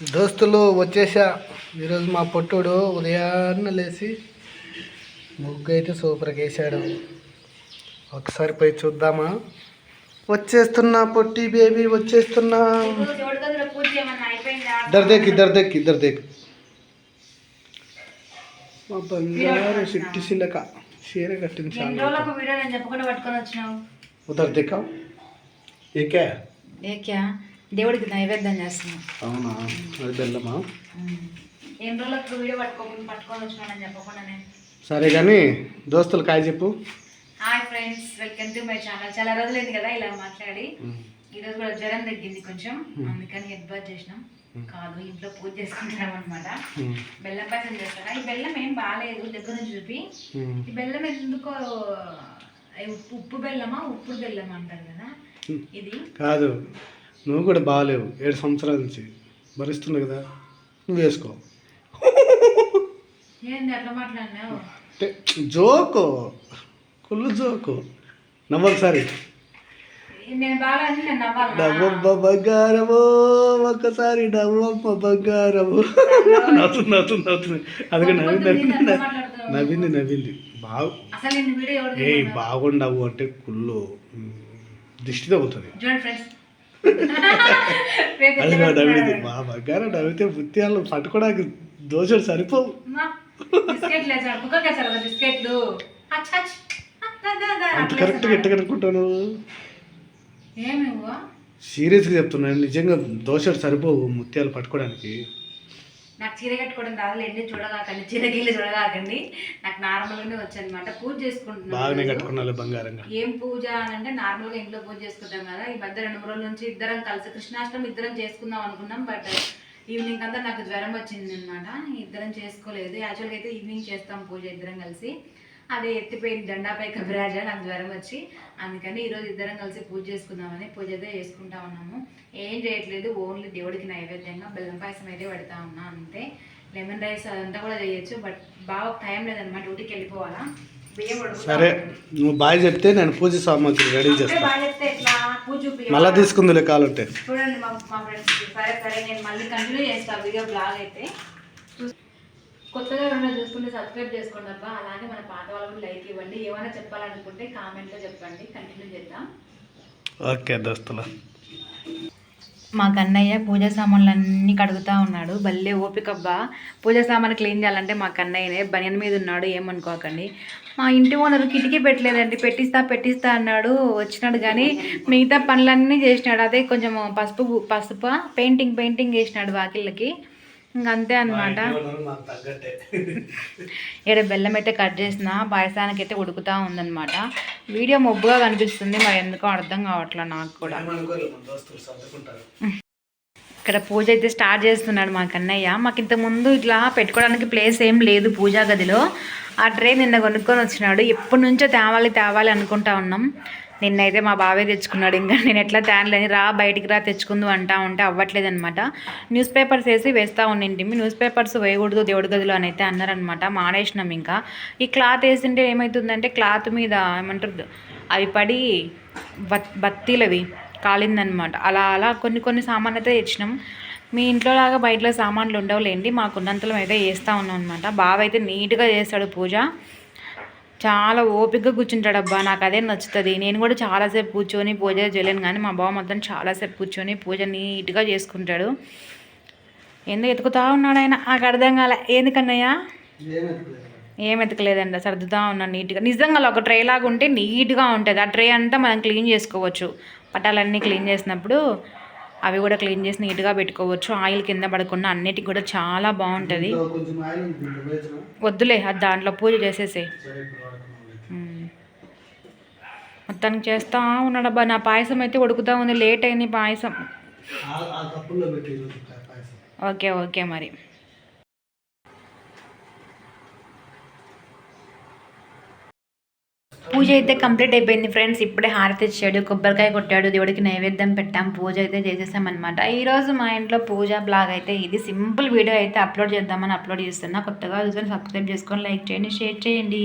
దోస్తులు వచ్చేసా. ఈరోజు మా పొట్టుడు ఉదయాన్నే లేచి ముగ్గు అయితే సూపర్గా వేసాడు ఒకసారి పోయి చూద్దామా. వచ్చేస్తున్నా పొట్టి బేబీ వచ్చేస్తున్నా. దేవుడి గదిలో పూజ ఏమన్నా అయిపోయిందా ఇద్దరు దేక్ ఇద్దరు దేక్ ఇద్దరు దేక్ మా బంగారు సిట్టి సిలక చీర కట్టింది చాలా ఉదర్ దేకా ఏకే ఏక్యా? దేవుడికి నైవేద్యం చేస్తున్నావు అవునా? అది బెల్లమా? ఎన్ని రోజులకు వీడియో పట్టుకోకుండా పట్టుకొని వచ్చినానని చెప్పకుండా నేను సరే కానీ దోస్తులు కాయ చెప్పు. Hi friends welcome to my channel. చాలా రోజులైంది కదా ఇలా మాట్లాడి. ఈరోజు కూడా జ్వరం తగ్గింది కొంచెం. అందుకని హెడ్ బాత్ చేసినాం. కాదు ఇంట్లో పూజ చేసుకుంటున్నాం అనమాట బెల్లం పాయసం చేస్తారా? ఈ బెల్లం ఏం బాగాలేదు దగ్గర నుంచి చూపి. ఈ బెల్లం ఎందుకో ఉప్పు బెల్లమా ఉప్పుడు బెల్లం అంటారు కదా. ఇది. కాదు. నువ్వు కూడా బాగాలేవు ఏడు సంవత్సరాల నుంచి. భరిస్తుంది కదా. నువ్వు వేసుకో. అంటే జోకు. కుళ్ళు జోకు. నవ్వొకసారి నవ్వమ్మ బంగారము. ఒక్కసారి నవ్వమ్మ బంగారము. నవ్వుతుంది నవ్వుతుంది నవ్వుతుంది. అందుకే నవ్వి నవ్వింది నవ్వింది. నవ్వింది బాగు. ఏ బాగుండవు అంటే కుళ్ళు. దిష్టి తగ్గుతుంది అది నా నవ్వింది మా బంగారం నవ్వితే ముత్యాలు పట్టుకోవడానికి దోశలు సరిపోవు. బిస్కెట్లు కరెక్ట్గా. ఎట్ట కనుక్కుంటాను? సీరియస్గా చెప్తున్నాను నిజంగా దోశలు సరిపోవు ముత్యాలు పట్టుకోవడానికి నాకు చీర కట్టుకోవడం రాదులేండి చూడగాకండి చీర గిల్లి చూడగాకండి. నాకు నార్మల్గానే వచ్చానమాట పూజ చేసుకుంటున్నాను ఏం పూజ అని అంటే నార్మల్గా ఇంట్లో పూజ చేసుకుంటాం కదా. ఈ మధ్య రెండు మూడు రోజుల నుంచి ఇద్దరం కలిసి కృష్ణాష్టమి ఇద్దరం చేసుకుందాం అనుకున్నాం బట్ ఈవినింగ్ అంతా నాకు జ్వరం వచ్చింది అనమాట ఇద్దరం చేసుకోలేదు. యాక్చువల్గా అయితే ఈవినింగ్ చేస్తాం పూజ ఇద్దరం కలిసి. అది ఎత్తిపోయింది జెండాపై కబిరాజా నాకు జ్వరం వచ్చి అందుకని ఈరోజు ఇద్దరం కలిసి పూజ చేసుకుందామని పూజ అయితే చేసుకుంటా ఉన్నాము. ఏం చేయట్లేదు ఓన్లీ దేవుడికి నైవేద్యంగా బెల్లం పాయసం అయితే పెడతా ఉన్నా అంతే. లెమన్ రైస్ అదంతా కూడా చేయొచ్చు బట్ బాగా టైం లేదనమాట డ్యూటీకి వెళ్ళిపోవాలా. సరే. నువ్వు బాయ్ చెప్తే నేను పూజ సామాగ్రి రెడీ చేస్తాను బాగా మళ్ళా తీసుకుందిలే కాలుంటే చూడండి మా ఫ్రెండ్స్ సరే సరే నేను మళ్ళీ కంటిన్యూ చేస్తాను వీడియో బ్లాగ్ అయితే. కొత్తగా ఎవరైనా చూసుకుంటే సబ్స్క్రైబ్ చేసుకోండి అబ్బా. అలాగే మన పాత వాళ్ళకి లైక్ ఇవ్వండి. ఏమైనా చెప్పాలనుకుంటే కామెంట్లో చెప్పండి. కంటిన్యూ చేద్దాం. ఓకే దోస్తుల. మా కన్నయ్య పూజ సామాన్లు అన్నీ కడుగుతా ఉన్నాడు. భలే ఓపికబ్బా పూజ సామాన్లు క్లీన్ చేయాలంటే మా కన్నయ్యనే బనియన్ మీద ఉన్నాడు. ఏమనుకోకండి. మా ఇంటి ఓనర్ కిటికీ పెట్టలేదండి. పెట్టిస్తా పెట్టిస్తా అన్నాడు. వచ్చినాడు కానీ మిగతా పనులన్నీ చేసినాడు. అదే కొంచెం పసుపు పసుపు పెయింటింగ్ పెయింటింగ్ చేసినాడు వాకిళ్ళకి. ఇంక అంతే అనమాట ఇక్కడ బెల్లం అయితే కట్ చేసిన పాయసానికి అయితే ఉడుకుతా ఉందన్నమాట. వీడియో మొబ్బుగా కనిపిస్తుంది మరి ఎందుకో అర్థం కావట్లే నాకు కూడా. ఇక్కడ పూజ అయితే స్టార్ట్ చేస్తున్నాడు మా కన్నయ్య. మాకు ఇంత ముందు ఇట్లా పెట్టుకోవడానికి ప్లేస్ ఏం లేదు పూజా గదిలో. ఆ ట్రే నిన్న కొనుక్కొని వచ్చినాడు. ఎప్పటి నుంచో తేవాలి తేవాలి అనుకుంటా ఉన్నాం. నిన్నైతే మా బావే తెచ్చుకున్నాడు. ఇంకా నేను ఎట్లా తేనలేని రా బయటికి రా తెచ్చుకుందు అంటా ఉంటే అవ్వట్లేదు అనమాట న్యూస్ పేపర్స్ వేసి వేస్తూ ఉండింటిమి న్యూస్ పేపర్స్ వేయకూడదు దేవుడి గదిలో అని అయితే అన్నారనమాట మానేసినాం ఇంకా. ఈ క్లాత్ వేసింటే ఏమవుతుందంటే క్లాత్ మీద ఏమంటారు అవి పడి బత్ బత్తీలవి కాలిందనమాట అలా అలా కొన్ని కొన్ని సామాన్లు అయితే తెచ్చినాం. మీ ఇంట్లో లాగా బయటలో సామాన్లు ఉండవులేండి. మాకున్నంతలో అయితే వేస్తూ ఉన్నాం అనమాట బావ అయితే నీట్గా చేస్తాడు పూజ. చాలా ఓపికగా కూర్చుంటాడు అబ్బా నాకు అదే నచ్చుతుంది. నేను కూడా చాలాసేపు కూర్చొని పూజ చేయలేను కానీ మా బావ మొత్తం చాలాసేపు కూర్చొని పూజ నీట్గా చేసుకుంటాడు. ఎందుకు ఎతుకుతా ఉన్నాడు ఆయన? నాకు అర్థం కాలే. ఎందుకన్నయ్యా ఏం ఎతకలేదండి సర్దుతా ఉన్నాను నీట్గా. నిజంగా ఒక ట్రే లాగా ఉంటే నీట్గా ఉంటుంది. ఆ ట్రే అంతా మనం క్లీన్ చేసుకోవచ్చు. పటాలన్నీ క్లీన్ చేసినప్పుడు అవి కూడా క్లీన్ చేసి నీట్గా పెట్టుకోవచ్చు. ఆయిల్ కింద పడకుండా అన్నిటికి కూడా చాలా బాగుంటుంది. వద్దులే అది దాంట్లో పూజ చేసేసే. మొత్తానికి చేస్తా ఉన్నాడబ్బా నా పాయసం అయితే ఉడుకుతా ఉంది లేట్ అయింది పాయసం. ఓకే ఓకే మరి. పూజ అయితే కంప్లీట్ అయిపోయింది ఫ్రెండ్స్. ఇప్పుడే హారతి ఇచ్చాడు కొబ్బరికాయ కొట్టాడు దేవుడికి నైవేద్యం పెట్టాం. పూజ అయితే చేసేసామన్నమాట. ఈరోజు మా ఇంట్లో పూజ బ్లాగ్ అయితే ఇది. సింపుల్ వీడియో అయితే అప్లోడ్ చేద్దామని అప్లోడ్ చేస్తున్నా. కొత్తగా చూసుకొని సబ్స్క్రైబ్ చేసుకొని లైక్ చేయండి షేర్ చేయండి.